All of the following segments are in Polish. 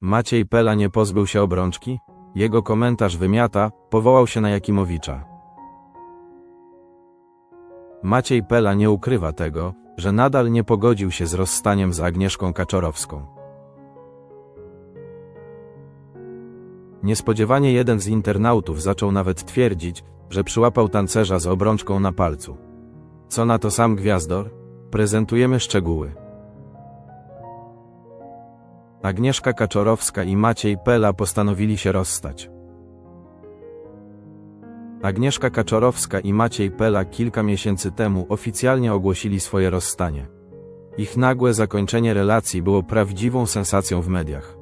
Maciej Pela nie pozbył się obrączki? Jego komentarz wymiata, powołał się na Jakimowicza. Maciej Pela nie ukrywa tego, że nadal nie pogodził się z rozstaniem z Agnieszką Kaczorowską. Niespodziewanie jeden z internautów zaczął nawet twierdzić, że przyłapał tancerza z obrączką na palcu. Co na to sam Gwiazdor? Prezentujemy szczegóły. Agnieszka Kaczorowska i Maciej Pela postanowili się rozstać. Agnieszka Kaczorowska i Maciej Pela kilka miesięcy temu oficjalnie ogłosili swoje rozstanie. Ich nagłe zakończenie relacji było prawdziwą sensacją w mediach.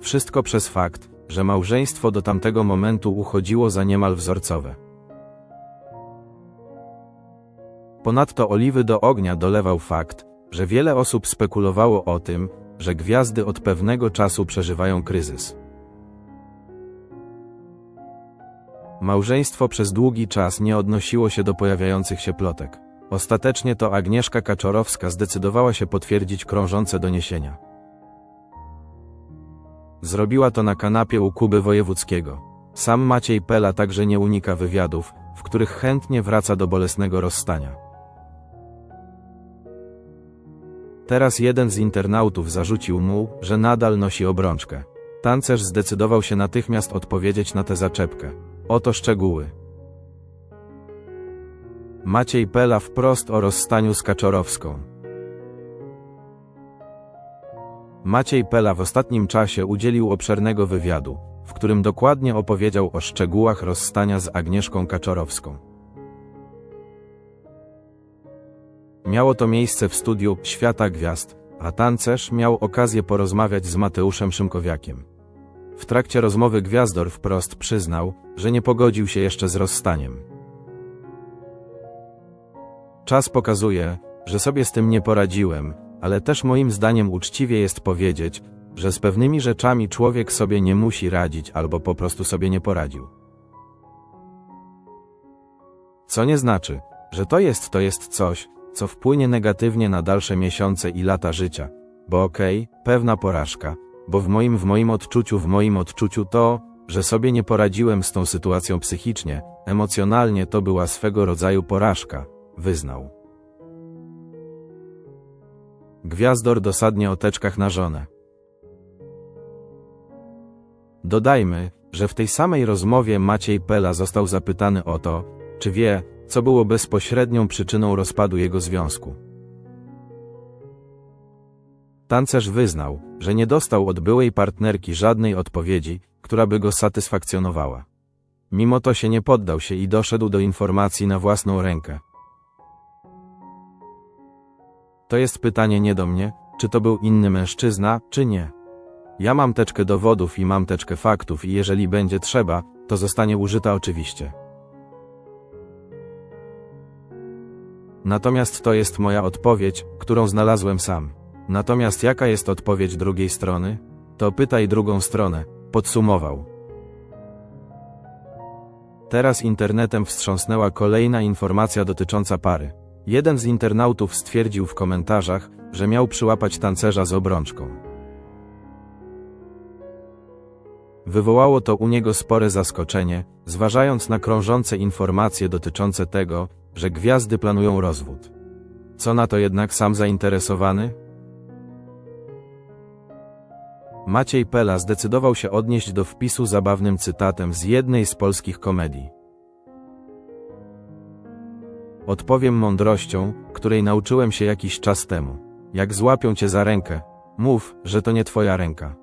Wszystko przez fakt, że małżeństwo do tamtego momentu uchodziło za niemal wzorcowe. Ponadto oliwy do ognia dolewał fakt, że wiele osób spekulowało o tym, że gwiazdy od pewnego czasu przeżywają kryzys. Małżeństwo przez długi czas nie odnosiło się do pojawiających się plotek. Ostatecznie to Agnieszka Kaczorowska zdecydowała się potwierdzić krążące doniesienia. Zrobiła to na kanapie u Kuby Wojewódzkiego. Sam Maciej Pela także nie unika wywiadów, w których chętnie wraca do bolesnego rozstania. Teraz jeden z internautów zarzucił mu, że nadal nosi obrączkę. Tancerz zdecydował się natychmiast odpowiedzieć na tę zaczepkę. Oto szczegóły. Maciej Pela wprost o rozstaniu z Kaczorowską. Maciej Pela w ostatnim czasie udzielił obszernego wywiadu, w którym dokładnie opowiedział o szczegółach rozstania z Agnieszką Kaczorowską. Miało to miejsce w studiu Świata Gwiazd, a tancerz miał okazję porozmawiać z Mateuszem Szymkowiakiem. W trakcie rozmowy Gwiazdor wprost przyznał, że nie pogodził się jeszcze z rozstaniem. Czas pokazuje, że sobie z tym nie poradziłem, ale też moim zdaniem uczciwie jest powiedzieć, że z pewnymi rzeczami człowiek sobie nie musi radzić albo po prostu sobie nie poradził. Co nie znaczy, że to jest to jest coś, co wpłynie negatywnie na dalsze miesiące i lata życia. Bo okej, pewna porażka, bo w moim w moim odczuciu w moim odczuciu to, że sobie nie poradziłem z tą sytuacją psychicznie, emocjonalnie to była swego rodzaju porażka, wyznał. Gwiazdor dosadnie o teczkach na żonę. Dodajmy, że w tej samej rozmowie Maciej Pela został zapytany o to, czy wie, co było bezpośrednią przyczyną rozpadu jego związku. Tancerz wyznał, że nie dostał od byłej partnerki żadnej odpowiedzi, która by go satysfakcjonowała. Mimo to się nie poddał się i doszedł do informacji na własną rękę. To jest pytanie nie do mnie, czy to był inny mężczyzna, czy nie. Ja mam teczkę dowodów i mam teczkę faktów i jeżeli będzie trzeba, to zostanie użyta oczywiście. Natomiast to jest moja odpowiedź, którą znalazłem sam. Natomiast jaka jest odpowiedź drugiej strony? To pytaj drugą stronę, podsumował. Teraz internetem wstrząsnęła kolejna informacja dotycząca pary. Jeden z internautów stwierdził w komentarzach, że miał przyłapać tancerza z obrączką. Wywołało to u niego spore zaskoczenie, zważając na krążące informacje dotyczące tego, że gwiazdy planują rozwód. Co na to jednak sam zainteresowany? Maciej Pela zdecydował się odnieść do wpisu zabawnym cytatem z jednej z polskich komedii. Odpowiem mądrością, której nauczyłem się jakiś czas temu. Jak złapią cię za rękę, mów, że to nie twoja ręka.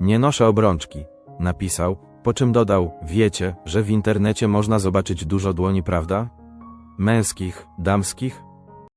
Nie noszę obrączki, napisał, po czym dodał, wiecie, że w internecie można zobaczyć dużo dłoni, prawda? Męskich, damskich,